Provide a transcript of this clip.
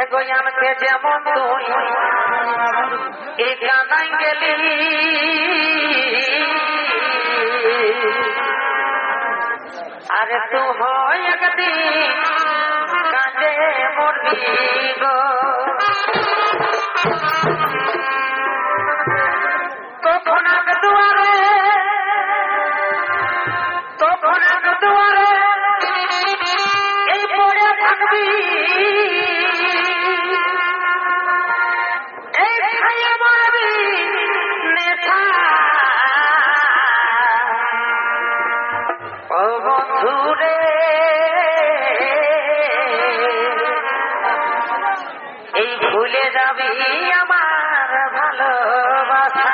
এগো আমাকে যেমন তুই এই কানাই গেলি। আরে তু হয় একদিন কাজে মরবি। এই ভুলে যাবি আমার ভালোবাসা।